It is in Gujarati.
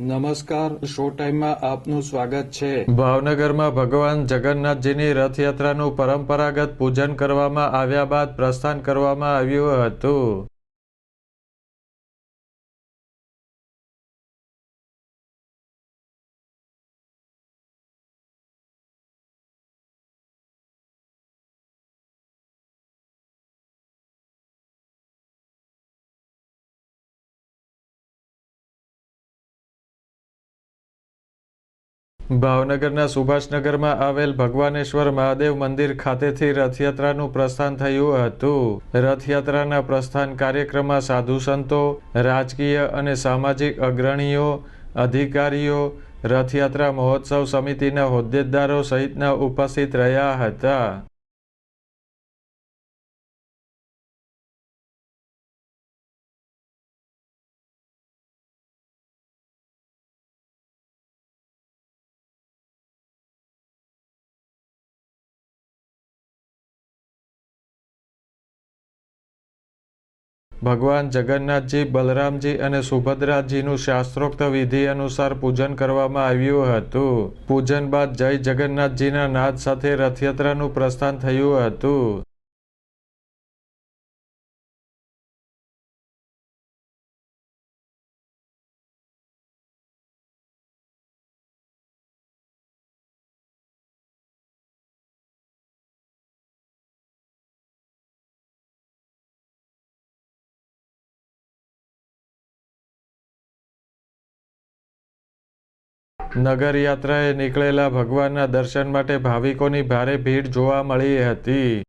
નમસ્કાર, શો ટાઈમમાં આપનું સ્વાગત છે. ભાવનગરમાં ભગવાન જગન્નાથજીની રથયાત્રાનું પરંપરાગત પૂજન કરવામાં આવ્યા બાદ પ્રસ્થાન કરવામાં આવ્યું હતું. ભાવનગરના સુભાષનગરમાં આવેલ ભગવાનેશ્વર મહાદેવ મંદિર ખાતેથી રથયાત્રાનું પ્રસ્થાન થયું હતું. રથયાત્રાના પ્રસ્થાન કાર્યક્રમમાં સાધુ સંતો, રાજકીય અને સામાજિક અગ્રણીઓ, અધિકારીઓ, રથયાત્રા મહોત્સવ સમિતિના હોદ્દેદારો સહિતના ઉપસ્થિત રહ્યા હતા. ભગવાન જગન્નાથજી, બલરામજી અને સુભદ્રાજીનું શાસ્ત્રોક્ત વિધિ અનુસાર પૂજન કરવામાં આવ્યું હતું. પૂજન બાદ જય જગન્નાથજીના નાદ સાથે રથયાત્રાનું પ્રસ્થાન થયું હતું. નગરયાત્રાએ નીકળેલા ભગવાનના દર્શન માટે ભાવિકોની ભારે ભીડ જોવા મળી હતી.